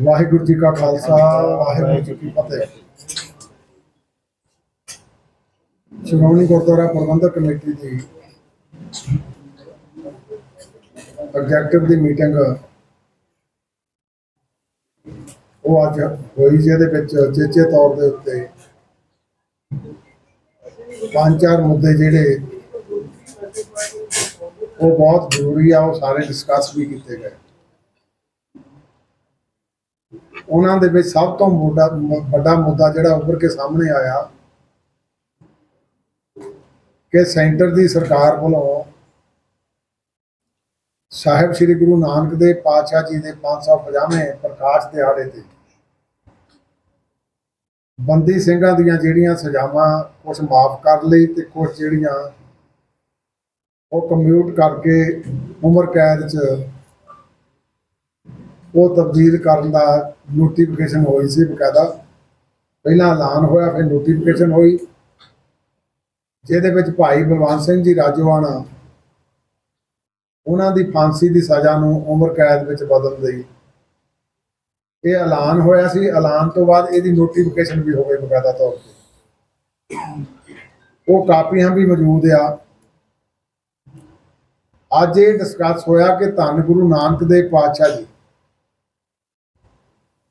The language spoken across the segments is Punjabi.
ਵਾਹਿਗੁਰੂ ਜੀ ਕਾ ਖਾਲਸਾ, ਵਾਹਿਗੁਰੂ ਜੀ ਕੀ ਫਤਿਹ। ਸ਼੍ਰੋਮਣੀ ਗੁਰਦੁਆਰਾ ਪ੍ਰਬੰਧਕ ਕਮੇਟੀ ਦੀ ਆਬਜੈਕਟਿਵ ਦੀ ਮੀਟਿੰਗ ਉਹ ਅੱਜ ਹੋਈ ਜਿਹਦੇ ਵਿੱਚ ਚੇਚੇ ਤੌਰ ਦੇ ਉੱਤੇ ਪੰਜ ਚਾਰ ਮੁੱਦੇ ਜਿਹੜੇ ਉਹ ਬਹੁਤ ਜ਼ਰੂਰੀ ਆ, ਉਹ ਸਾਰੇ ਡਿਸਕਸ ਵੀ ਕੀਤੇ ਗਏ। ਉਹਨਾਂ ਦੇ ਵਿੱਚ ਸਭ ਤੋਂ ਵੱਡਾ ਵੱਡਾ ਮੁੱਦਾ ਜਿਹੜਾ ਉੱਭਰ ਕੇ ਸਾਹਮਣੇ ਆਇਆ, ਕਿ ਸੈਂਟਰ ਦੀ ਸਰਕਾਰ ਵੱਲੋਂ ਸਾਹਿਬ ਸ੍ਰੀ ਗੁਰੂ ਨਾਨਕ ਦੇਵ ਪਾਤਸ਼ਾਹ ਜੀ ਦੇ 550ਵੇਂ ਪ੍ਰਕਾਸ਼ ਦਿਹਾੜੇ ਤੇ ਬੰਦੀ ਸਿੰਘਾਂ ਦੀਆਂ ਜਿਹੜੀਆਂ ਸਜ਼ਾਵਾਂ ਕੁਝ ਮਾਫ ਕਰ ਲਈ ਤੇ ਕੁਝ ਜਿਹੜੀਆਂ ਉਹ ਕਮਿਊਟ ਕਰਕੇ ਉਮਰ ਕੈਦ 'ਚ ਉਹ ਤਬਦੀਲ ਕਰਨ ਦਾ ਨੋਟੀਫਿਕੇਸ਼ਨ ਹੋਈ ਸੀ ਬਕਾਇਦਾ। ਪਹਿਲਾਂ ਐਲਾਨ ਹੋਇਆ, ਫਿਰ ਨੋਟੀਫਿਕੇਸ਼ਨ ਹੋਈ। ਜਿਹਦੇ ਵਿੱਚ ਭਾਈ ਬਲਵੰਤ ਸਿੰਘ ਜੀ ਰਾਜੋਆਣਾ ਉਹਨਾਂ ਦੀ ਫਾਂਸੀ ਦੀ ਸਜ਼ਾ ਨੂੰ ਉਮਰ ਕੈਦ ਵਿੱਚ ਬਦਲ ਲਈ ਇਹ ਐਲਾਨ ਹੋਇਆ ਸੀ। ਐਲਾਨ ਤੋਂ ਬਾਅਦ ਇਹਦੀ ਨੋਟੀਫਿਕੇਸ਼ਨ ਵੀ ਹੋ ਗਈ ਬਕਾਇਦਾ ਤੌਰ ਤੇ। ਉਹ ਕਾਪੀਆਂ ਵੀ ਮੌਜੂਦ ਆ। ਅੱਜ ਇਹ ਡਿਸਕਸ ਹੋਇਆ ਕਿ ਧੰਨ ਗੁਰੂ ਨਾਨਕ ਦੇਵ ਪਾਤਸ਼ਾਹ ਜੀ।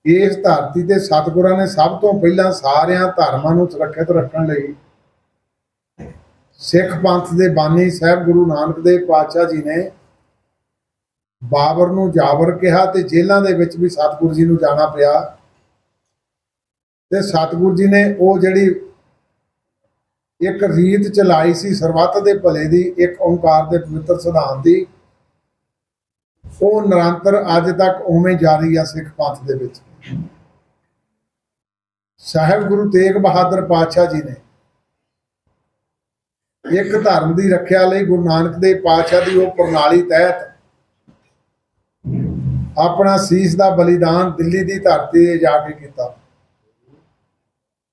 ਇਸ ਧਰਤੀ ਤੇ ਸਤਿਗੁਰਾਂ ਨੇ ਸਭ ਤੋਂ ਪਹਿਲਾਂ ਸਾਰਿਆਂ ਧਰਮਾਂ ਨੂੰ ਸੁਰੱਖਿਅਤ ਰੱਖਣ ਲਈ ਸਿੱਖ ਪੰਥ ਦੇ ਬਾਨੀ ਸਾਹਿਬ ਗੁਰੂ ਨਾਨਕ ਦੇਵ ਪਾਤਸ਼ਾਹ ਜੀ ਨੇ ਬਾਬਰ ਨੂੰ ਜਾਬਰ ਕਿਹਾ ਤੇ ਜੇਲ੍ਹਾਂ ਦੇ ਵਿੱਚ ਵੀ ਸਤਿਗੁਰੂ ਜੀ ਨੂੰ ਜਾਣਾ ਪਿਆ। ਤੇ ਸਤਿਗੁਰੂ ਜੀ ਨੇ ਉਹ ਜਿਹੜੀ ਇੱਕ ਰੀਤ ਚਲਾਈ ਸੀ ਸਰਬੱਤ ਦੇ ਭਲੇ ਦੀ, ਇੱਕ ਓੰਕਾਰ ਦੇ ਪਵਿੱਤਰ ਸਿਧਾਂਤ ਦੀ। ਉਹ ਨਿਰੰਤਰ ਅੱਜ ਤੱਕ ਉਵੇਂ ਜਾਰੀ ਆ ਸਿੱਖ ਪੰਥ ਦੇ ਵਿੱਚ। ਸਾਹਿਬ ਗੁਰੂ ਤੇਗ ਬਹਾਦਰ ਪਾਤਸ਼ਾਹ ਜੀ ਨੇ ਇੱਕ ਧਰਮ ਦੀ ਰੱਖਿਆ ਲਈ ਗੁਰੂ ਨਾਨਕ ਦੇਵ ਪਾਤਸ਼ਾਹ ਦੀ ਉਹ ਪ੍ਰਣਾਲੀ ਤਹਿਤ ਆਪਣਾ ਸੀਸ ਦਾ ਬਲੀਦਾਨ ਦਿੱਲੀ ਦੀ ਧਰਤੀ ਤੇ ਜਾ ਕੇ ਕੀਤਾ।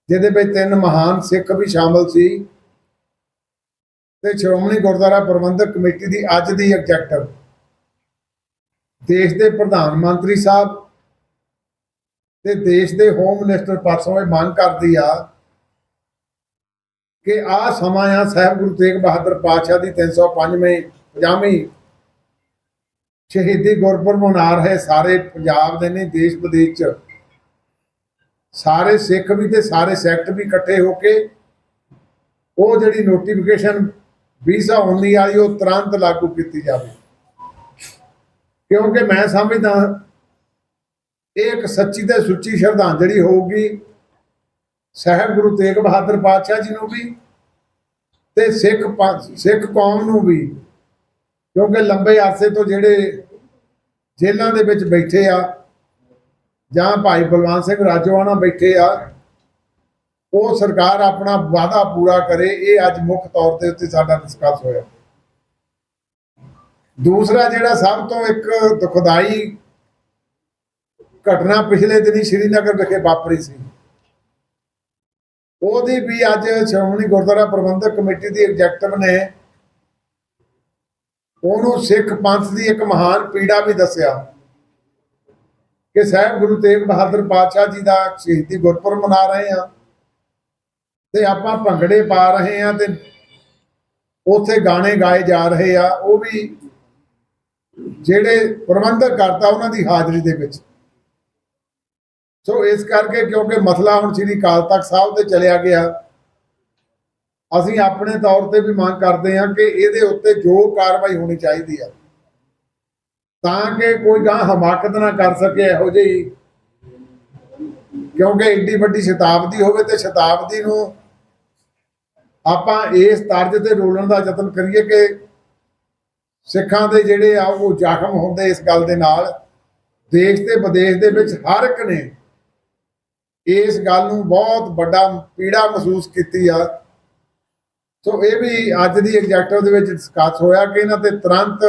ਜਿਹਦੇ ਵਿੱਚ ਤਿੰਨ ਮਹਾਨ ਸਿੱਖ ਵੀ ਸ਼ਾਮਲ ਸੀ ਤੇ ਸ਼੍ਰੋਮਣੀ ਗੁਰਦੁਆਰਾ ਪ੍ਰਬੰਧਕ ਕਮੇਟੀ ਦੀ ਅੱਜ ਦੀ ਐਗਜ਼ੈਕਟਿਵ ਦੇਸ਼ ਦੇ ਪ੍ਰਧਾਨ ਮੰਤਰੀ ਸਾਹਿਬ ਤੇ ਦੇਸ਼ ਦੇ ਹੋਮ ਮਿਨਿਸਟਰ ਪਾਸੋਂ ਇਹ ਮੰਗ ਕਰਦੀ ਆ ਕਿ ਆ ਸਮਾਂ ਆ ਸਾਹਿਬ ਗੁਰੂ ਤੇਗ ਬਹਾਦਰ ਪਾਤਸ਼ਾਹ ਦੀ 305ਵੀਂ 50ਵੀਂ ਸ਼ਹੀਦੀ ਗੁਰਪੁਰਬ ਮਨਾ ਰਹੇ ਸਾਰੇ ਪੰਜਾਬ ਦੇ ਨਹੀਂ ਦੇਸ਼ ਵਿਦੇਸ਼ ਚ। ਸਾਰੇ ਸਿੱਖ ਵੀ ਤੇ ਸਾਰੇ ਸੈਕਟ ਵੀ ਇਕੱਠੇ ਹੋ ਕੇ ਉਹ ਜਿਹੜੀ ਨੋਟੀਫਿਕੇਸ਼ਨ 2019 ਵਾਲੀ ਉਹ ਤੁਰੰਤ ਲਾਗੂ ਕੀਤੀ ਜਾਵੇ। ਕਿਉਂਕਿ ਮੈਂ ਸਮਝਦਾ ਇਹ ਇੱਕ ਸੱਚੀ ਤੇ ਸੁੱਚੀ ਸ਼ਰਧਾਂਜਲੀ ਹੋਊਗੀ ਸਾਹਿਬ ਗੁਰੂ ਤੇਗ ਬਹਾਦਰ ਪਾਤਸ਼ਾਹ ਜੀ ਨੂੰ ਵੀ ਤੇ ਸਿੱਖ ਸਿੱਖ ਕੌਮ ਨੂੰ ਵੀ। ਕਿਉਂਕਿ ਲੰਬੇ ਅਰਸੇ ਤੋਂ ਜਿਹੜੇ ਜੇਲ੍ਹਾਂ ਦੇ ਵਿੱਚ ਬੈਠੇ ਆ ਜਾਂ ਭਾਈ ਬਲਵੰਤ ਸਿੰਘ ਰਾਜੋਆਣਾ ਬੈਠੇ ਆ, ਉਹ ਸਰਕਾਰ ਆਪਣਾ ਵਾਅਦਾ ਪੂਰਾ ਕਰੇ, ਇਹ ਅੱਜ ਮੁੱਖ ਤੌਰ ਤੇ ਉੱਤੇ ਸਾਡਾ ਡਿਸਕਸ ਹੋਇਆ। ਦੂਸਰਾ ਜਿਹੜਾ ਸਭ ਤੋਂ ਇੱਕ ਦੁਖਦਾਈ ਘਟਨਾ ਪਿਛਲੇ ਦਿਨੀ ਸ਼੍ਰੀਨਗਰ ਵਿਖੇ ਵਾਪਰੀ ਸੀ। ਉਹਦੀ ਵੀ ਅੱਜ ਸ਼੍ਰੋਮਣੀ ਗੁਰਦੁਆਰਾ ਪ੍ਰਬੰਧਕ ਕਮੇਟੀ ਦੀ ਐਗਜ਼ੈਕਟਿਵ ਨੇ ਉਹਨੂੰ ਸਿੱਖ ਪੰਥ ਦੀ ਇੱਕ ਮਹਾਨ ਪੀੜਾ ਵੀ ਦੱਸਿਆ। ਕਿ ਸਾਹਿਬ ਗੁਰੂ ਤੇਗ ਬਹਾਦਰ ਪਾਤਸ਼ਾਹ ਜੀ ਦਾ ਸ਼ਹੀਦੀ ਗੁਰਪੁਰਬ ਮਨਾ ਰਹੇ ਹਾਂ ਤੇ ਆਪਾਂ ਭੰਗੜੇ ਪਾ ਰਹੇ ਹਾਂ ਤੇ ਉੱਥੇ ਗਾਣੇ ਗਾਏ ਜਾ ਰਹੇ ਆ, ਉਹ ਵੀ ਜਿਹੜੇ ਪ੍ਰਬੰਧਕ ਕਰਤਾ ਉਹਨਾਂ ਦੀ ਹਾਜ਼ਰੀ ਦੇ ਵਿੱਚ। ਸੋ ਇਸ ਕਰਕੇ ਕਿਉਂਕਿ ਮਸਲਾ ਹੁਣ ਸ੍ਰੀ ਅਕਾਲ ਤਖਤ ਸਾਹਿਬ ਤੇ ਚਲਿਆ ਗਿਆ, ਅਸੀਂ ਆਪਣੇ ਤੌਰ ਤੇ ਵੀ ਮੰਗ ਕਰਦੇ ਹਾਂ ਕਿ ਇਹਦੇ ਉੱਤੇ ਜੋ ਕਾਰਵਾਈ ਹੋਣੀ ਚਾਹੀਦੀ ਆ। ਤਾਂ ਕਿ ਕੋਈ ਗਾਂ ਹਮਾਕਤ ਨਾ ਕਰ ਸਕੇ ਇਹੋ ਜਿਹੀ। ਕਿਉਂਕਿ ਏਡੀ ਵੱਡੀ ਸ਼ਤਾਬਦੀ ਹੋਵੇ ਤੇ ਸ਼ਤਾਬਦੀ ਨੂੰ ਆਪਾਂ ਇਸ ਤਰਜ ਤੇ ਰੋਲਣ ਦਾ ਯਤਨ ਕਰੀਏ ਕਿ ਸਿੱਖਾਂ ਦੇ ਜਿਹੜੇ ਆ ਉਹ ਜ਼ਖਮ ਹੁੰਦੇ ਇਸ ਗੱਲ ਦੇ ਨਾਲ। ਦੇਸ਼ ਤੇ ਵਿਦੇਸ਼ ਦੇ ਵਿੱਚ ਹਰ ਇੱਕ ਨੇ ਇਸ ਗੱਲ ਨੂੰ ਬਹੁਤ ਵੱਡਾ ਪੀੜਾ ਮਹਿਸੂਸ ਕੀਤੀ ਆ। ਸੋ ਇਹ ਵੀ ਅੱਜ ਦੀ ਐਗਜ਼ੈਕਟਿਵ ਦੇ ਵਿੱਚ ਡਿਸਕਸ ਹੋਇਆ ਕਿ ਇਹਨਾਂ ਤੇ ਤੁਰੰਤ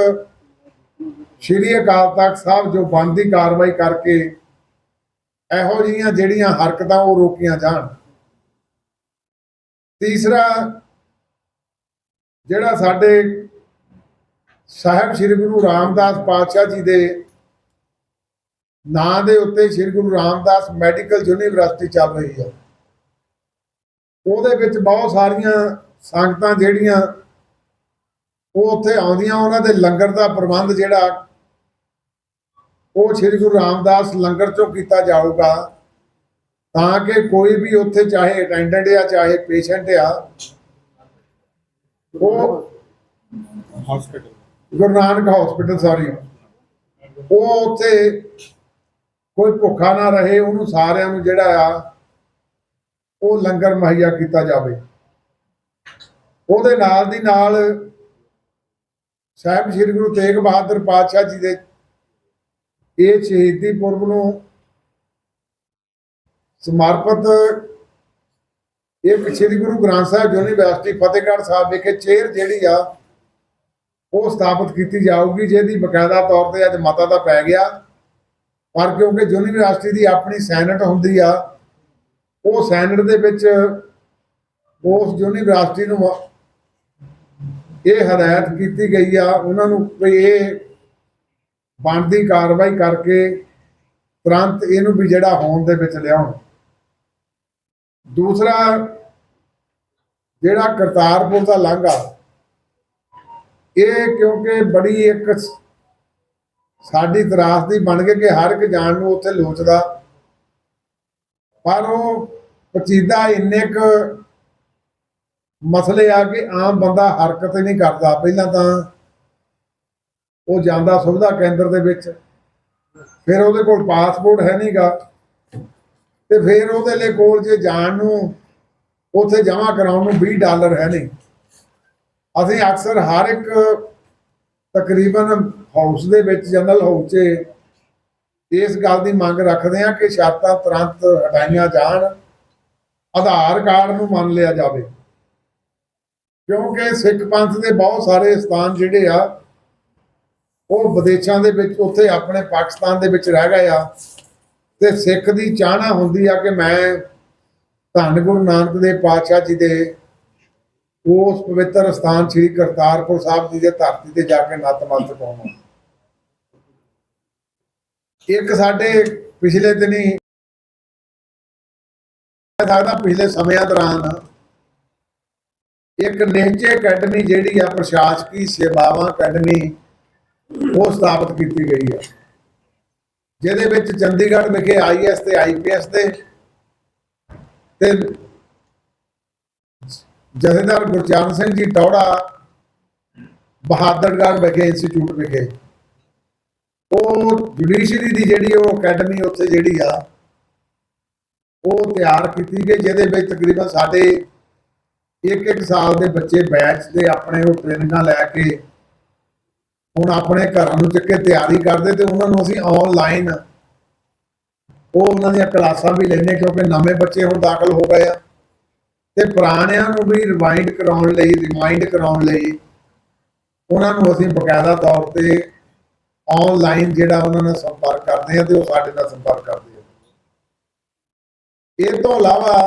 ਸ਼੍ਰੀ ਅਕਾਲ ਤਖਤ ਸਾਹਿਬ ਜੋ ਬਣਦੀ ਕਾਰਵਾਈ ਕਰਕੇ ਇਹੋ ਜਿਹੀਆਂ ਜਿਹੜੀਆਂ ਹਰਕਤਾਂ ਉਹ ਰੋਕੀਆਂ ਜਾਣ। ਤੀਸਰਾ, ਜਿਹੜਾ ਸਾਡੇ ਸਾਹਿਬ ਸ੍ਰੀ ਗੁਰੂ ਰਾਮਦਾਸ ਪਾਤਸ਼ਾਹ ਜੀ ਦੇ ਨਾਂ ਦੇ ਉੱਤੇ ਸ੍ਰੀ ਗੁਰੂ ਰਾਮਦਾਸ ਮੈਡੀਕਲ ਯੂਨੀਵਰਸਿਟੀ ਚੱਲ ਰਹੀ ਹੈ। ਉਹਦੇ ਵਿੱਚ ਬਹੁਤ ਸਾਰੀਆਂ ਸੰਗਤਾਂ ਜਿਹੜੀਆਂ ਉਹ ਉੱਥੇ ਆਉਂਦੀਆਂ ਉਹਨਾਂ ਦੇ ਲੰਗਰ ਦਾ ਪ੍ਰਬੰਧ ਜਿਹੜਾ ਉਹ ਸ੍ਰੀ ਗੁਰੂ ਰਾਮਦਾਸ ਲੰਗਰ ਚੋਂ ਕੀਤਾ ਜਾਊਗਾ। ਤਾਂ ਕਿ ਕੋਈ ਵੀ ਉੱਥੇ ਚਾਹੇ ਅਟੈਂਡੈਂਟ ਆ ਚਾਹੇ ਪੇਸ਼ੈਂਟ ਆ ਉਹ hospital Guru Nanak hospital sorry. ਉਹ ਉੱਥੇ ਕੋਈ ਭੁੱਖਾ ਨਾ ਰਹੇ ਉਹਨੂੰ ਸਾਰਿਆਂ ਨੂੰ ਜਿਹੜਾ ਆ ਉਹ ਲੰਗਰ ਮੁਹੱਈਆ ਕੀਤਾ ਜਾਵੇ। ਉਹਦੇ ਨਾਲ ਦੀ ਨਾਲ ਸਾਹਿਬ ਸ੍ਰੀ ਗੁਰੂ ਤੇਗ ਬਹਾਦਰ ਪਾਤਸ਼ਾਹ ਜੀ ਦੇ ਇਹ ਸ਼ਹੀਦੀ ਪੁਰਬ ਨੂੰ ਸਮਰਪਿਤ ਇਹ ਸ੍ਰੀ ਗੁਰੂ ਗ੍ਰੰਥ ਸਾਹਿਬ ਯੂਨੀਵਰਸਿਟੀ ਫਤਿਹਗੜ੍ਹ ਸਾਹਿਬ ਵਿਖੇ ਚੇਅਰ ਜਿਹੜੀ ਆ, ਉਹ ਸਥਾਪਿਤ ਕੀਤੀ ਜਾਊਗੀ, ਜਿਹਦੀ ਬਕਾਇਦਾ ਤੌਰ ਤੇ ਅੱਜ ਮਤਾ ਦਾ ਪੈ ਗਿਆ। ਪਰ ਕਿਉਂਕਿ ਯੂਨੀਵਰਸਿਟੀ ਦੀ ਆਪਣੀ ਸੈਨੇਟ ਹੁੰਦੀ ਆ, ਉਹ ਸੈਨੇਟ ਦੇ ਵਿੱਚ ਉਸ ਯੂਨੀਵਰਸਿਟੀ ਨੂੰ ਇਹ ਹਦਾਇਤ ਕੀਤੀ ਗਈ ਆ, ਉਹਨਾਂ ਨੂੰ ਵੀ ਇਹ ਬਣਦੀ ਕਾਰਵਾਈ ਕਰਕੇ ਤੁਰੰਤ ਇਹਨੂੰ ਵੀ ਜਿਹੜਾ ਹੋਣ ਦੇ ਵਿੱਚ ਲਿਆਉਣ। ਦੂਸਰਾ, ਜਿਹੜਾ ਕਰਤਾਰਪੁਰ ਦਾ ਲਾਂਘਾ ਇਹ ਕਿਉਂਕਿ ਬੜੀ ਇੱਕ ਸਾਡੀ ਤਰਾਸ ਦੀ ਬਣ ਗਈ ਕਿ ਹਰ ਇੱਕ ਜਾਣ ਨੂੰ ਉੱਥੇ ਲੋਚਦਾ। ਪਰ ਉਹ ਪਚੀਦਾ ਇੰਨੇ ਕੁ ਮਸਲੇ ਆ ਕਿ ਆਮ ਬੰਦਾ ਹਰਕਤ ਹੀ ਨਹੀਂ ਕਰਦਾ। ਪਹਿਲਾਂ ਤਾਂ ਉਹ ਜਾਂਦਾ ਸੁਵਿਧਾ ਕੇਂਦਰ ਦੇ ਵਿੱਚ, ਫਿਰ ਉਹਦੇ ਕੋਲ ਪਾਸਪੋਰਟ ਹੈ ਨਹੀਂਗਾ ਤੇ ਫਿਰ ਉਹਦੇ ਲਈ ਕੋਲ ਜੇ ਜਾਣ ਨੂੰ, ਉੱਥੇ ਜਮ੍ਹਾਂ ਕਰਾਉਣ ਨੂੰ 20 ਡਾਲਰ ਹੈ ਨਹੀਂ ਅਸੀਂ ਅਕਸਰ ਹਰ ਇੱਕ ਤਕਰੀਬਨ ਹਾਊਸ ਦੇ ਵਿੱਚ, ਜਨਰਲ ਹਾਊਸ 'ਚ ਇਸ ਗੱਲ ਦੀ ਮੰਗ ਰੱਖਦੇ ਹਾਂ ਕਿ ਸ਼ਰਤਾਂ ਤੁਰੰਤ ਹਟਾਈਆਂ ਜਾਣ, ਆਧਾਰ ਕਾਰਡ ਨੂੰ ਮੰਨ ਲਿਆ ਜਾਵੇ। ਕਿਉਂਕਿ ਸਿੱਖ ਪੰਥ ਦੇ ਬਹੁਤ ਸਾਰੇ ਸਥਾਨ ਜਿਹੜੇ ਆ, ਉਹ ਵਿਦੇਸ਼ਾਂ ਦੇ ਵਿੱਚ, ਉੱਥੇ ਆਪਣੇ ਪਾਕਿਸਤਾਨ ਦੇ ਵਿੱਚ ਰਹਿ ਗਏ ਆ। ਤੇ ਸਿੱਖ ਦੀ ਚਾਹਨਾ ਹੁੰਦੀ ਆ ਕਿ ਮੈਂ ਧੰਨ ਗੁਰੂ ਨਾਨਕ ਦੇਵ ਪਾਤਸ਼ਾਹ ਜੀ ਦੇ ਉਸ ਪਵਿੱਤਰ ਸਥਾਨ ਸ੍ਰੀ ਕਰਤਾਰਪੁਰ ਸਾਹਿਬ ਜੀ ਦੇ ਧਰਤੀ ਤੇ ਜਾ ਕੇ ਨਤਮਸਤਕ ਪਾਉਣਾ। ਇੱਕ ਸਾਡੇ ਪਿਛਲੇ ਦਿਨੀ, ਮੈਂ ਪਿਛਲੇ ਸਮਿਆਂ ਦੌਰਾਨ ਇੱਕ ਨਿਹਚੇ ਅਕੈਡਮੀ ਜਿਹੜੀ ਆ ਪ੍ਰਸ਼ਾਸਕੀ ਸੇਵਾਵਾਂ ਅਕੈਡਮੀ, ਉਹ ਸਥਾਪਿਤ ਕੀਤੀ ਗਈ ਆ। ਜਿਹਦੇ ਵਿੱਚ ਚੰਡੀਗੜ੍ਹ ਵਿਖੇ ਆਈਐਸ ਤੇ ਆਈਪੀਐਸ ਦੇ ਤੇ ਜਥੇਦਾਰ ਗੁਰਚਰਨ ਸਿੰਘ ਜੀ ਟੌੜਾ ਬਹਾਦਰਗੜ੍ਹ ਵਿਖੇ, ਇੰਸਟੀਚਿਊਟ ਵਿਖੇ। ਉਹ ਜੁਡੀਸ਼ਰੀ ਦੀ ਜਿਹੜੀ ਉਹ ਅਕੈਡਮੀ ਉੱਥੇ ਜਿਹੜੀ ਆ, ਉਹ ਤਿਆਰ ਕੀਤੀ ਗਈ, ਜਿਹਦੇ ਵਿੱਚ ਤਕਰੀਬਨ ਸਾਡੇ ਇੱਕ ਇੱਕ ਸਾਲ ਦੇ ਬੱਚੇ ਬੈਚ ਦੇ ਆਪਣੇ ਉਹ ਟ੍ਰੇਨਿੰਗਾਂ ਲੈ ਕੇ ਹੁਣ ਆਪਣੇ ਘਰਾਂ ਨੂੰ ਚੱਕੇ ਤਿਆਰੀ ਕਰਦੇ ਤੇ ਉਹਨਾਂ ਨੂੰ ਅਸੀਂ ਆਨਲਾਈਨ ਉਹ ਉਹਨਾਂ ਦੀਆਂ ਕਲਾਸਾਂ ਵੀ ਲੈਂਦੇ ਕਿਉਂਕਿ ਨਵੇਂ ਬੱਚੇ ਹੁਣ ਦਾਖਲ ਹੋ ਗਏ ਆ। ਤੇ ਪੁਰਾਣਿਆਂ ਨੂੰ ਵੀ ਰਿਵਾਈਂਡ ਕਰਾਉਣ ਲਈ ਰਿਮਾਈਂਡ ਕਰਾਉਣ ਲਈ ਉਹਨਾਂ ਨੂੰ ਅਸੀਂ ਬਕਾਇਦਾ ਤੌਰ ਤੇ ਆਨਲਾਈਨ ਜਿਹੜਾ ਉਹਨਾਂ ਨਾਲ ਸੰਪਰਕ ਕਰਦੇ ਆ ਤੇ ਉਹ ਸਾਡੇ ਨਾਲ ਸੰਪਰਕ ਕਰਦੇ ਆ। ਇਹ ਤੋਂ ਇਲਾਵਾ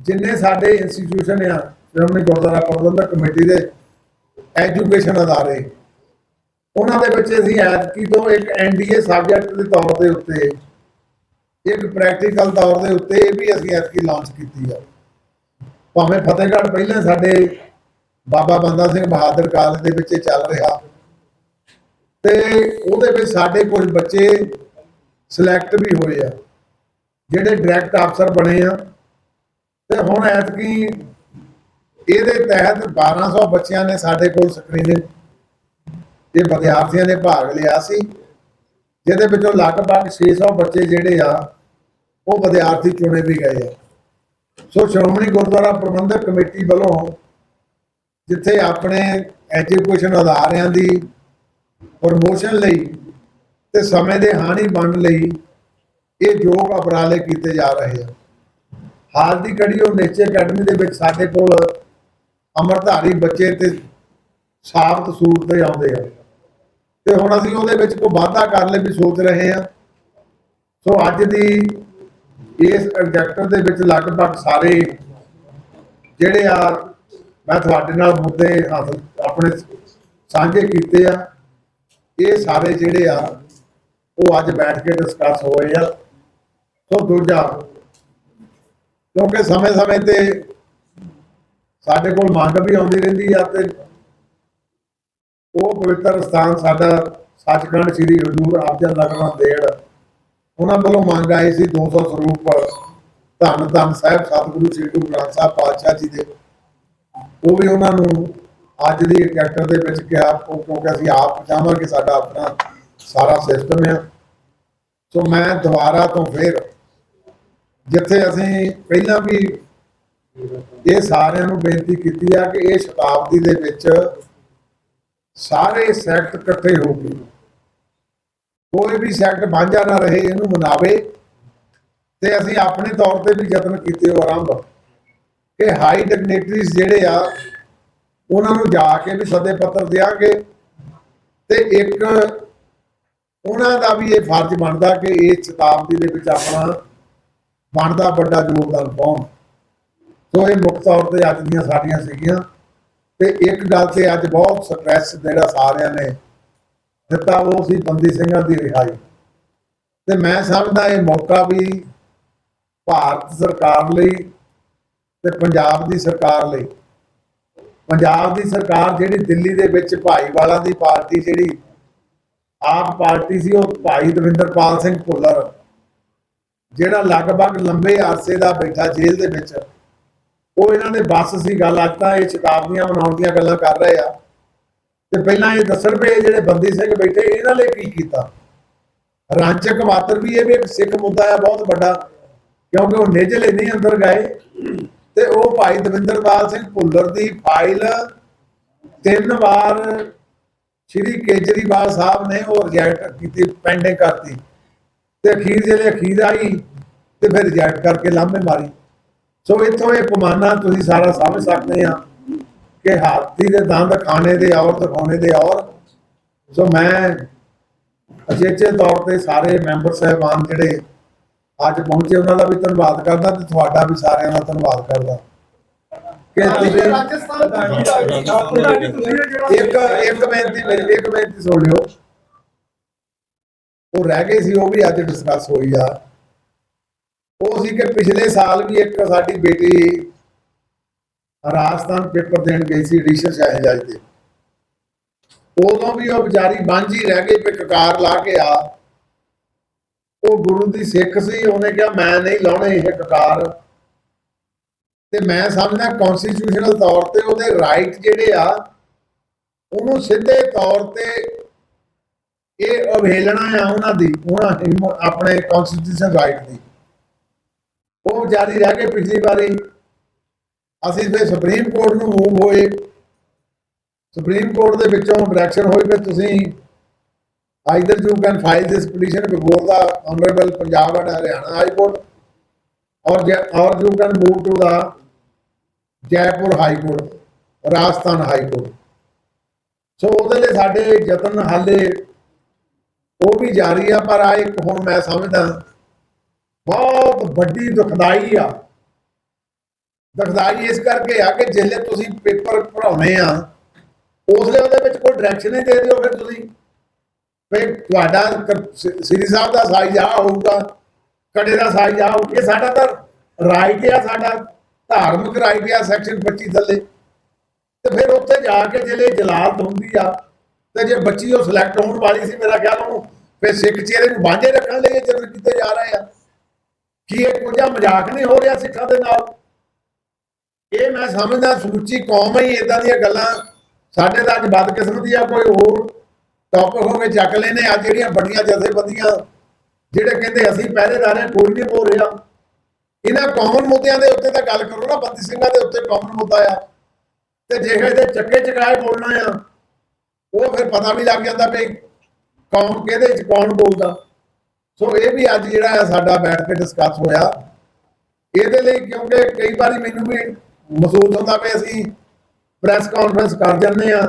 ਜਿੰਨੇ ਸਾਡੇ ਇੰਸਟੀਟਿਊਸ਼ਨ ਆ ਸ਼੍ਰੋਮਣੀ ਗੁਰਦੁਆਰਾ ਪ੍ਰਬੰਧਕ ਕਮੇਟੀ ਦੇ ਐਜੂਕੇਸ਼ਨ ਅਦਾਰੇ, ਉਹਨਾਂ ਦੇ ਵਿੱਚ ਅਸੀਂ ਐਤਕੀ ਤੋਂ ਇੱਕ ਐਨਡੀਏ ਸਬਜੈਕਟ ਦੇ ਤੌਰ ਦੇ ਉੱਤੇ, ਇੱਕ ਪ੍ਰੈਕਟੀਕਲ ਤੌਰ ਦੇ ਉੱਤੇ ਇਹ ਵੀ ਅਸੀਂ ਐਤਕੀ ਲਾਂਚ ਕੀਤੀ ਆ। ਭਾਵੇਂ ਫਤਿਹਗੜ੍ਹ ਪਹਿਲਾਂ ਸਾਡੇ ਬਾਬਾ ਬੰਦਾ ਸਿੰਘ ਬਹਾਦਰ ਕਾਲਜ ਦੇ ਵਿੱਚ ਇਹ ਚੱਲ ਰਿਹਾ, ਤੇ ਉਹਦੇ ਵਿੱਚ ਸਾਡੇ ਕੁਝ ਬੱਚੇ ਸਿਲੈਕਟ ਵੀ ਹੋਏ ਆ, ਜਿਹੜੇ ਡਾਇਰੈਕਟ ਅਫਸਰ ਬਣੇ ਆ। ਤੇ ਹੁਣ ਐਤਕੀ ਇਹਦੇ ਤਹਿਤ 1200 ਬੱਚਿਆਂ ਨੇ ਸਾਡੇ ਕੋਲ ਸਕਰੀਨਿੰਗ ਦੇ ਵਿਦਿਆਰਥੀਆਂ ਨੇ ਭਾਗ ਲਿਆ ਸੀ, ਜਿਹਦੇ ਵਿੱਚੋਂ ਲਗਭਗ 600 ਬੱਚੇ ਜਿਹੜੇ ਆ, ਉਹ ਵਿਦਿਆਰਥੀ ਚੁਣੇ ਵੀ ਗਏ ਆ। ਸੋ ਸ਼੍ਰੋਮਣੀ ਗੁਰਦੁਆਰਾ ਪ੍ਰਬੰਧਕ ਕਮੇਟੀ ਵੱਲੋਂ ਜਿੱਥੇ ਆਪਣੇ ਐਜੂਕੇਸ਼ਨ ਅਦਾਰਿਆਂ ਦੀ ਪ੍ਰਮੋਸ਼ਨ ਲਈ ਤੇ ਸਮੇਂ ਦੇ ਹਾਨੀ ਬਣਨ ਲਈ ਇਹ ਯੋਗ ਉਪਰਾਲੇ ਕੀਤੇ ਜਾ ਰਹੇ ਆ। ਹਾਲ ਦੀ ਕੜੀ ਉਹ ਨੇਚੇ ਅਕੈਡਮੀ ਦੇ ਵਿੱਚ ਸਾਡੇ ਕੋਲ ਅਮਰਧਾਰੀ ਬੱਚੇ ਤੇ ਸਾਬਤ ਸੂਟ ਤੇ ਆਉਂਦੇ ਆ। ਤੇ ਹੁਣ ਅਸੀਂ ਉਹਦੇ ਵਿੱਚ ਕੋਈ ਵਾਧਾ ਕਰਨ ਲਈ ਵੀ ਸੋਚ ਰਹੇ ਆ। ਸੋ ਅੱਜ ਦੀ ਇਸ ਪ੍ਰੋਜੈਕਟ ਦੇ ਵਿੱਚ ਲਗਭਗ ਸਾਰੇ ਜਿਹੜੇ ਆ, ਮੈਂ ਤੁਹਾਡੇ ਨਾਲ ਮੁੱਦੇ ਹਾਸਲ ਆਪਣੇ ਸਾਂਝੇ ਕੀਤੇ ਆ। ਇਹ ਸਾਰੇ ਜਿਹੜੇ ਆ, ਉਹ ਅੱਜ ਬੈਠ ਕੇ ਡਿਸਕਸ ਹੋਏ ਆ। ਸੋ ਦੂਜਾ ਕਿਉਂਕਿ ਸਮੇਂ-ਸਮੇਂ ਤੇ ਸਾਡੇ ਕੋਲ ਮੰਗ ਵੀ ਆਉਂਦੀ ਰਹਿੰਦੀ ਆ ਤੇ ਉਹ ਪਵਿੱਤਰ ਸਥਾਨ ਸਾਡਾ ਸੱਚਖੰਡ ਸ੍ਰੀ ਹਜ਼ੂਰ ਆਬਜਨ ਲਗਵਾ ਦੇੜ, ਉਹਨਾਂ ਵੱਲੋਂ ਮੰਗ ਆਈ ਸੀ 200 ਸਰੂਪ ਧੰਨ ਧੰਨ ਸਾਹਿਬ, ਸਤਿਗੁਰੂ ਸ੍ਰੀ ਗੁਰੂ ਗ੍ਰੰਥ ਸਾਹਿਬ ਪਾਤਸ਼ਾਹ ਜੀ ਦੇ। ਉਹ ਵੀ ਉਹਨਾਂ ਨੂੰ ਅੱਜ ਦੀ ਕੈਰੈਕਟਰ ਦੇ ਵਿੱਚ ਕਿਹਾ ਕਿਉਂਕਿ ਅਸੀਂ ਆਪ ਚਾਹਾਂਗੇ ਸਾਡਾ ਆਪਣਾ ਸਾਰਾ ਸਿਸਟਮ ਹੈ ਸੋ ਮੈਂ ਦੁਬਾਰਾ ਤੋਂ ਫਿਰ ਜਿੱਥੇ ਅਸੀਂ ਪਹਿਲਾਂ ਵੀ ਇਹ ਸਾਰਿਆਂ ਨੂੰ ਬੇਨਤੀ ਕੀਤੀ ਆ ਕਿ ਇਹ ਸ਼ਤਾਬਦੀ ਦੇ ਵਿੱਚ ਸਾਰੇ ਸੈਕਟ ਇਕੱਠੇ ਹੋ ਕੇ ਕੋਈ ਵੀ ਸੈਕਟ ਵਾਂਝਾ ਨਾ ਰਹੇ, ਇਹਨੂੰ ਮਨਾਵੇ ਤੇ ਅਸੀਂ ਆਪਣੇ ਤੌਰ ਤੇ ਵੀ ਯਤਨ ਕੀਤੇ ਹੋ ਆਰੰਭ। ਕਿ ਹਾਈ ਡਿਗਨਿਟਰੀਜ਼ ਜਿਹੜੇ ਆ, ਉਹਨਾਂ ਨੂੰ ਜਾ ਕੇ ਵੀ ਸੱਦੇ ਪੱਤਰ ਦਿਆਂਗੇ ਤੇ ਇੱਕ ਉਹਨਾਂ ਦਾ ਵੀ ਇਹ ਫਰਜ਼ ਬਣਦਾ ਕਿ ਇਹ ਸ਼ਤਾਬਦੀ ਦੇ ਵਿੱਚ ਆਪਣਾ ਬਣਦਾ ਵੱਡਾ ਯੋਗਦਾਨ ਪਾਉਣ ਸੋ ਇਹ ਮੁੱਖ ਤੌਰ ਤੇ ਅੱਜ ਦੀਆਂ ਸਾਡੀਆਂ ਸੀਗੀਆਂ। ਤੇ ਇੱਕ ਗੱਲ ਤੇ ਅੱਜ ਬਹੁਤ ਸਟ੍ਰੈਸ ਜਿਹੜਾ ਸਾਰਿਆਂ ਨੇ ਦਿੱਤਾ, ਉਹ ਸੀ ਬੰਦੀ ਸਿੰਘਾਂ ਦੀ ਰਿਹਾਈ। ਤੇ ਮੈਂ ਸਮਝਦਾ ਇਹ ਮੌਕਾ ਵੀ ਭਾਰਤ ਸਰਕਾਰ ਲਈ ਤੇ ਪੰਜਾਬ ਦੀ ਸਰਕਾਰ ਲਈ। ਪੰਜਾਬ ਦੀ ਸਰਕਾਰ ਜਿਹੜੀ ਦਿੱਲੀ ਦੇ ਵਿੱਚ ਭਾਈਵਾਲਾਂ ਦੀ ਪਾਰਟੀ ਜਿਹੜੀ ਆਪ ਪਾਰਟੀ ਸੀ, ਉਹ ਭਾਈ ਦਵਿੰਦਰਪਾਲ ਸਿੰਘ ਭੁੱਲਰ ਜਿਹੜਾ ਲਗਭਗ ਲੰਬੇ ਅਰਸੇ ਦਾ ਬੈਠਾ ਜੇਲ੍ਹ ਦੇ ਵਿੱਚ, ਉਹ ਇਹਨਾਂ ਦੇ ਬੱਸ ਸੀ ਗੱਲ ਅੱਜ ਤਾਂ ਇਹ ਸ਼ਤਾਬਦੀਆਂ ਮਨਾਉਣ ਦੀਆਂ ਗੱਲਾਂ ਕਰ ਰਹੇ ਆ। ਤੇ ਪਹਿਲਾਂ ਇਹ ਦੱਸਣ ਪਏ ਜਿਹੜੇ ਬੰਦੀ ਸਿੰਘ ਬੈਠੇ, ਇਹਨਾਂ ਲਈ ਕੀ ਕੀਤਾ? ਰਾਂਚਕ ਮਾਤਰ ਵੀ ਇਹ ਵੀ ਇੱਕ ਸਿੱਖ ਮੁੱਦਾ ਹੈ ਬਹੁਤ ਵੱਡਾ, ਕਿਉਂਕਿ ਉਹ ਨੇਜਲੇ ਨਹੀਂ ਅੰਦਰ ਗਏ। ਤੇ ਉਹ ਭਾਈ ਦਵਿੰਦਰਪਾਲ ਸਿੰਘ ਭੁੱਲਰ ਦੀ ਫਾਈਲ ਤਿੰਨ ਵਾਰ ਸ਼੍ਰੀ ਕੇਜਰੀਵਾਲ ਸਾਹਿਬ ਨੇ ਉਹ ਰਿਜੈਕਟ ਕੀਤੀ ਪੈਂਡਿੰਗ ਕਰਤੀ। ਤੇ ਅਖੀਰ ਜਿਹੜੇ ਅਖੀਰ ਆਈ ਤੇ ਫਿਰ ਰਿਜੈਕਟ ਕਰਕੇ ਲਾਂਭੇ ਮਾਰੀ। ਸੋ ਇੱਥੋਂ ਇਹ ਪਮਾਨਾ ਤੁਸੀਂ ਸਾਰਾ ਸਮਝ ਸਕਦੇ ਆ ਕਿ ਹਾਥੀ ਦੇ ਦੰਦ ਖਾਣੇ ਦੇ ਔਰ ਦਿਖਾਉਣੇ ਦੇ ਔਰ। ਸੋ ਮੈਂ ਅਚੇਚੇ ਤੌਰ ਤੇ ਸਾਰੇ ਮੈਂਬਰ ਸਹਿਬਾਨ ਜਿਹੜੇ ਅੱਜ ਪਹੁੰਚੇ ਉਹਨਾਂ ਦਾ ਵੀ ਧੰਨਵਾਦ ਕਰਦਾ ਤੇ ਤੁਹਾਡਾ ਵੀ ਸਾਰਿਆਂ ਦਾ ਧੰਨਵਾਦ ਕਰਦਾ। ਕਿ ਤੁਸੀਂ ਇੱਕ ਇੱਕ ਬੇਨਤੀ ਮੇਰੀ ਇੱਕ ਬੇਨਤੀ ਸੁਣ ਲਿਓ। ਉਹ ਰਹਿ ਗਈ ਸੀ, ਉਹ ਵੀ ਅੱਜ ਡਿਸਕਸ ਹੋਈ ਆ। ਉਹ ਸੀ ਕਿ ਪਿਛਲੇ ਸਾਲ ਵੀ ਇੱਕ ਸਾਡੀ ਬੇਟੀ ਰਾਜਸਥਾਨ ਪੇਪਰ ਦੇਣ ਗਈ ਸੀ ਰੀਸ਼ਰ ਸ਼ਾਹਜਾਜ ਦੇ ਉਦੋਂ ਵੀ ਉਹ ਵਿਚਾਰੀ ਬਾਂਝੀ ਰਹਿ ਗਈ, ਵੀ ਕਕਾਰ ਲਾ ਕੇ ਆ। ਉਹ ਗੁਰੂ ਦੀ ਸਿੱਖ ਸੀ, ਉਹਨੇ ਕਿਹਾ, ਮੈਂ ਨਹੀਂ ਲਾਉਣੇ ਇਹ ਕਕਾਰ ਤੇ ਮੈਂ ਸਮਝਦਾ ਕਨਸਟੀਟਿਊਸ਼ਨਲ ਤੌਰ ਤੇ ਉਹਦੇ ਰਾਈਟ ਜਿਹੜੇ ਆ, ਉਹਨੂੰ ਸਿੱਧੇ ਤੌਰ ਤੇ ਇਹ ਅਵਹੇਲਣਾ ਆ ਉਹਨਾਂ ਦੀ, ਉਹਨਾਂ ਆਪਣੇ ਕਨਸਟੀਟਿਊਸ਼ਨ ਰਾਈਟ ਦੀ। ਉਹ ਵਿਚਾਰੀ ਰਹਿ ਕੇ ਪਿਛਲੀ ਵਾਰੀ ਅਸੀਂ ਫਿਰ ਸੁਪਰੀਮ ਕੋਰਟ ਨੂੰ ਮੂਵ ਹੋਏ ਸੁਪਰੀਮ ਕੋਰਟ ਦੇ ਵਿੱਚੋਂ ਡਾਇਰੈਕਸ਼ਨ ਹੋਈ ਕਿ ਤੁਸੀਂ either you can file this petition before the honourable Punjab and Haryana high court or or you can move to the Jaipur high court Rajasthan high court so ਉਹਦੇ ਲਈ ਸਾਡੇ ਯਤਨ ਹਾਲੇ ਉਹ ਵੀ ਜਾਰੀ ਆ, ਪਰ ਆ ਇੱਕ ਹੁਣ ਮੈਂ ਸਮਝਦਾ, ਬਹੁਤ ਵੱਡੀ ਦੁਖਦਾਈ ਆ। ਦੁਖਦਾਈ ਇਸ ਕਰਕੇ ਆ ਕਿ ਜਿੱਲੇ ਤੁਸੀਂ ਪੇਪਰ ਪੜਾਉਣੇ ਆ ਉਸਲੇ ਉਹਦੇ ਵਿੱਚ ਕੋਈ ਡਾਇਰੈਕਸ਼ਨ ਹੀ ਦੇ ਦਿਓ ਫਿਰ ਤੁਸੀਂ। ਫਿਰ ਤੁਹਾਡਾ ਸ੍ਰੀ ਸਾਹਿਬ ਦਾ ਸਾਈਜ਼ ਆ ਹੋਊਗਾ, ਕੜੇ ਦਾ ਸਾਈਜ਼ ਆ ਹੋਊਗਾ ਇਹ ਸਾਡਾ ਤਾਂ ਰਾਈਟ ਆ ਸਾਡਾ ਧਾਰਮਿਕ ਰਾਈਟ ਆ ਸੈਕਸ਼ਨ 25 ਥੱਲੇ। ਤੇ ਫਿਰ ਉੱਥੇ ਜਾ ਕੇ ਜਿਹੜੇ ਜਲਾਲਤ ਹੁੰਦੀ ਆ ਤੇ ਜੇ ਬੱਚੀ ਉਹ ਸਿਲੈਕਟ ਹੋਣ ਵਾਲੀ ਸੀ ਮੇਰਾ ਖਿਆਲ ਉਹਨੂੰ ਫਿਰ ਸਿੱਖ ਚਿਹਰੇ ਨੂੰ ਬਾਂਝੇ ਰੱਖਣ ਲਈ ਇਹ ਕੀਤੇ ਜਾ ਰਹੇ ਆ। ਕੀ ਇਹ ਕੋਈ ਮਜ਼ਾਕ ਨਹੀਂ ਹੋ ਰਿਹਾ ਸਿੱਖਾਂ ਦੇ ਨਾਲ? ਇਹ ਮੈਂ ਸਮਝਦਾ ਸਮੁੱਚੀ ਕੌਮ ਹੀ ਇਦਾਂ ਦੀਆਂ ਗੱਲਾਂ ਸਾਡੇ ਤਾਂ ਅੱਜ ਬਦਕਿਸਮਤੀ ਆ, ਕੋਈ ਹੋਰ ਟੌਪਿਕ ਹੋ ਕੇ ਚੱਕ ਲੈਨੇ ਆ। ਜਿਹੜੀਆਂ ਵੱਡੀਆਂ ਜਥੇਬੰਦੀਆਂ ਜਿਹੜੇ ਕਹਿੰਦੇ ਅਸੀਂ ਪਹਿਰੇਦਾਰ ਹਾਂ ਕੋਈ ਨਹੀਂ ਬੋਲ ਰਿਹਾ। ਇਹਨਾਂ ਕਾਮਨ ਮੁੱਦਿਆਂ ਦੇ ਉੱਤੇ ਤਾਂ ਗੱਲ ਕਰੋ ਨਾ, ਬੰਦੀ ਸਿੰਘਾਂ ਦੇ ਉੱਤੇ ਕਾਮਨ ਮੁੱਦਾ ਆ। ਤੇ ਜੇ ਇਹਦੇ ਚੱਕੇ ਚਕਾਏ ਬੋਲਣਾ ਆ ਉਹ ਫਿਰ ਪਤਾ ਵੀ ਲੱਗ ਜਾਂਦਾ ਵੀ ਕੌਣ ਕਿਹਦੇ ਚ ਕੌਣ ਬੋਲਦਾ। ਸੋ ਇਹ ਵੀ ਅੱਜ ਜਿਹੜਾ ਆ ਸਾਡਾ ਬੈਠ ਕੇ ਡਿਸਕਸ ਹੋਇਆ। ਇਹਦੇ ਲਈ ਕਿਉਂਕਿ ਕਈ ਵਾਰੀ ਮੈਨੂੰ ਵੀ ਮਹਿਸੂਸ ਹੁੰਦਾ ਵੀ ਅਸੀਂ ਪ੍ਰੈਸ ਕਾਨਫਰੰਸ ਕਰ ਜਾਂਦੇ ਆ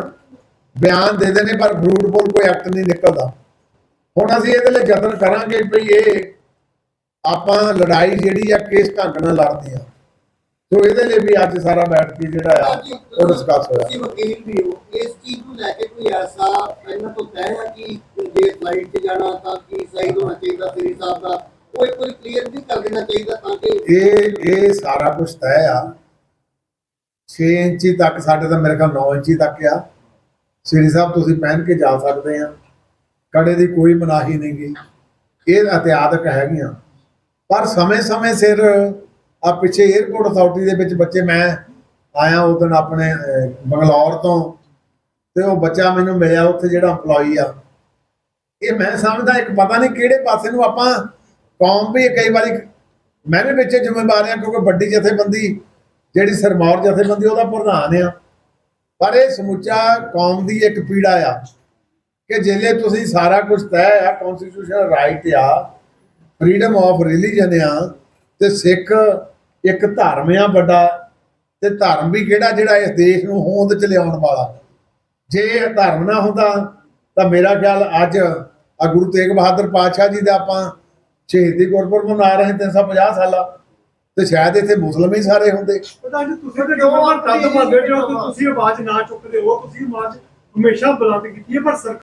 ਬਿਆਨ ਦੇ ਦਿੰਦੇ ਪਰ ਫਰੂਟਫੁਲ ਕੋਈ ਐਕਟ ਨਹੀਂ ਨਿਕਲਦਾ। ਹੁਣ ਅਸੀਂ ਇਹਦੇ ਲਈ ਯਤਨ ਕਰਾਂਗੇ ਵੀ ਇਹ ਆਪਾਂ ਲੜਾਈ ਜਿਹੜੀ ਆ ਕਿਸ ਢੰਗ ਨਾਲ ਲੜਦੇ ਆ ਸੋ ਇਹਦੇ ਲਈ ਵੀ ਅੱਜ ਸਾਰਾ ਬੈਠ ਕੇ ਜਿਹੜਾ ਆ ਉਹ ਡਿਸਕਸ ਹੋਇਆ। ਤੁਸੀਂ ਵਕੀਲ ਵੀ ਹੋ। ਇਸ ਚੀਜ਼ ਨੂੰ ਲੈ ਕੇ ਕੋਈ ਐਸਾ ਇਹਨਾਂ ਤੋਂ ਤੈਅ ਹੈ ਕਿ ਜੇ ਫਲਾਈਟ 'ਚ ਜਾਣਾ ਤਾਂ ਕੀ ਸਾਈਜ਼ ਹੋਣਾ ਚਾਹੀਦਾ ਸ੍ਰੀ ਸਾਹਿਬ ਦਾ? ਉਹ ਇੱਕ ਵਾਰੀ ਕਲੀਅਰ ਵੀ ਕਰ ਦੇਣਾ ਚਾਹੀਦਾ ਤਾਂ ਕਿ ਇਹ ਇਹ ਸਾਰਾ ਕੁਝ ਤੈਅ ਆ। 6 ਇੰਚੀ ਤੱਕ ਸਾਡੇ ਤਾਂ ਮੇਰੇ ਖਿਆਲ 9 ਇੰਚੀ ਤੱਕ ਆ। ਸ੍ਰੀ ਸਾਹਿਬ ਤੁਸੀਂ ਪਹਿਨ ਕੇ ਜਾ ਸਕਦੇ ਆ। ਕੜੇ ਦੀ ਕੋਈ ਮਨਾਹੀ ਨਹੀਂਗੀ ਇਹ ਅਤਿਆਦਕ ਹੈਗੀਆਂ। ਪਰ ਸਮੇਂ-ਸਮੇਂ ਸਿਰ ਆ ਪਿੱਛੇ 에어ਪੋਰਟ ਅਥਾਰਟੀ ਦੇ ਵਿੱਚ ਬੱਚੇ ਮੈਂ ਆਇਆ ਉਸ ਦਿਨ ਆਪਣੇ ਬੰਗਲੌਰ ਤੋਂ ਤੇ ਉਹ ਬੱਚਾ ਮੈਨੂੰ ਮਿਲਿਆ ਉੱਥੇ ਜਿਹੜਾ EMPLOYE ਆ। ਇਹ ਮੈਂ ਸਮਝਦਾ, ਇੱਕ ਪਤਾ ਨਹੀਂ ਕਿਹੜੇ ਪਾਸੇ ਨੂੰ ਆਪਾਂ ਕੌਮ ਵੀ ਕਈ ਵਾਰੀ ਮੈਂ ਵੀ ਵਿੱਚ ਜ਼ਿੰਮੇਵਾਰ ਆ ਕਿਉਂਕਿ ਵੱਡੀ ਜਥੇਬੰਦੀ, ਜਿਹੜੀ ਸਰਮੌਰ ਜਥੇਬੰਦੀ, ਉਹਦਾ ਪ੍ਰਧਾਨ ਆ। ਪਰ ਇਹ ਸਮੁੱਚਾ ਕੌਮ ਦੀ ਇੱਕ ਪੀੜਾ ਆ ਕਿ ਜਿਲੇ ਤੁਸੀਂ ਸਾਰਾ ਕੁਝ ਤੈਅ ਆ ਕਨਸਟੀਟਿਊਸ਼ਨਲ ਰਾਈਟ ਆ ਫਰੀडम ਆਫ ਰਿਲੀਜਨ ਆ ਤੇ ਸਿੱਖ ਇੱਕ ਧਰਮ ਆ ਵੱਡਾ, ਤੇ ਧਰਮ ਵੀ ਕਿਹੜਾ ਜਿਹੜਾ ਇਸ ਦੇਸ਼ ਨੂੰ ਹੋਂਦ ਚ ਲਿਆਉਣ ਵਾਲਾ? ਜੇ ਇਹ ਧਰਮ ਨਾ ਹੁੰਦਾ, ਤਾਂ ਮੇਰਾ ਖਿਆਲ ਅੱਜ ਆ ਗੁਰੂ ਤੇਗ ਬਹਾਦਰ ਪਾਤਸ਼ਾਹ ਜੀ ਦਾ ਆਪਾਂ ਸ਼ਹੀਦੀ ਗੁਰਪੁਰਬ ਮਨਾ ਰਹੇ 350 ਸਾਲਾ, ਤੇ ਸ਼ਾਇਦ ਇੱਥੇ ਮੁਸਲਮ ਹੀ ਸਾਰੇ ਹੁੰਦੇ। ਪਤਾ ਜੀ ਤੁਸੀਂ ਤੇ ਨੰਬਰ ਤਦ ਮੰਨਦੇ ਜੋ ਤੁਸੀਂ ਆਵਾਜ਼ ਨਾ ਚੁੱਕਦੇ ਹੋ, ਤੁਸੀਂ ਆਵਾਜ਼ ਹਮੇਸ਼ਾ ਬੁਲੰਦ ਕੀਤੀ ਹੈ, ਪਰ